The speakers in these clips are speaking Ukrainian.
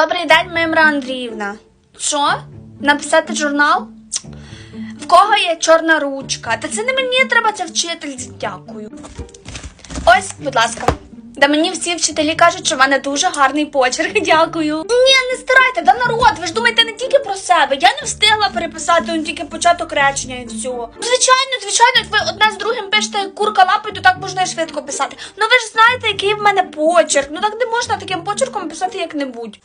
Добрий день, Мимра Андріївна. Що? Написати журнал? В кого є чорна ручка? Та це не мені треба це вчительці. Дякую. Ось, будь ласка. Да мені всі вчителі кажуть, що в мене дуже гарний почерк. Дякую. Ні, не старайте, да народ. Ви ж думаєте не тільки про себе. Я не встигла переписати он тільки початок речення і все. Звичайно, звичайно, як ви одне з другим пишете курка лапою, то можна швидко писати. Ну ви ж знаєте, який в мене почерк. Ну так не можна таким почерком писати як-небудь.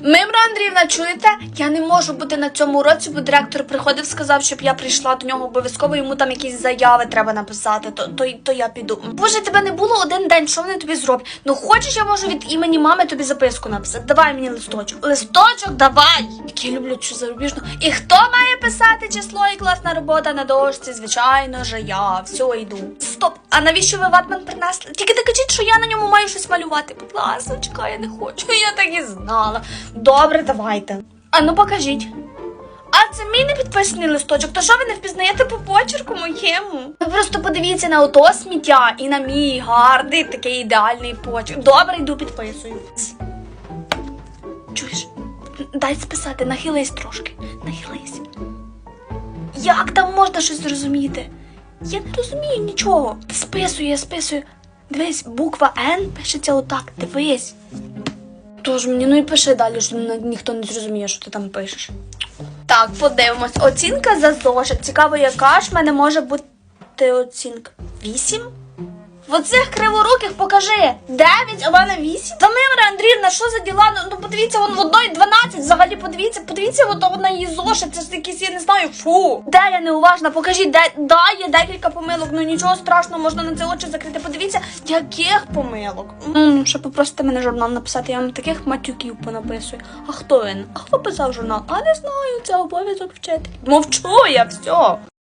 Мимра Андріївна, чуєте? Я не можу бути на цьому уроці, бо директор приходив, сказав, щоб я прийшла до нього обов'язково. Йому там якісь заяви треба написати. То, то, то я піду. Боже, тебе не було один день. Що вони тобі зроблять? Ну хочеш, я можу від імені мами тобі записку написати. Давай мені листочок. Листочок, давай! Як я люблю цю зарубіжну. І хто має писати число і класна робота на дошці? Звичайно же, я все йду. Стоп! А навіщо ви ватман принесли? Тільки не кажіть, що я на ньому маю щось малювати. Будь ласка, я не хочу. Я так і знала. Добре, давайте. А ну покажіть. А це мій непідписаний листочок. То що ви не впізнаєте по почерку моєму? Ви просто подивіться на ото сміття і на мій гарний такий ідеальний почерк. Добре, йду підписую. Чуєш? Дай списати, нахились трошки. Нахились. Як там можна щось зрозуміти? Я не розумію нічого. Списую, списую. Дивись, буква Н пишеться отак. Дивись. Тож мені ну і пиши далі, що ніхто не зрозуміє, що ти там пишеш. Так, подивимось. Оцінка за зошит. Цікаво, яка ж в мене може бути оцінка? Вісім? В оцих криворуких покажи. Дев'ять, а в мене вісім. Та Мимра Андріївна, що за діла? Ну, ну подивіться, вон в одної 12. Взагалі подивіться, подивіться, от вона її зошит. Це ж якісь, я не знаю, фу. Де я неуважна? Покажіть, де да, є декілька помилок. Ну нічого страшного, можна на це очі закрити. Подивіться, яких помилок. Ну, ще попросите мене журнал написати, я вам таких матюків понаписую. А хто він? А хто писав журнал? А не знаю, це обов'язок вчити. Мовчу я все.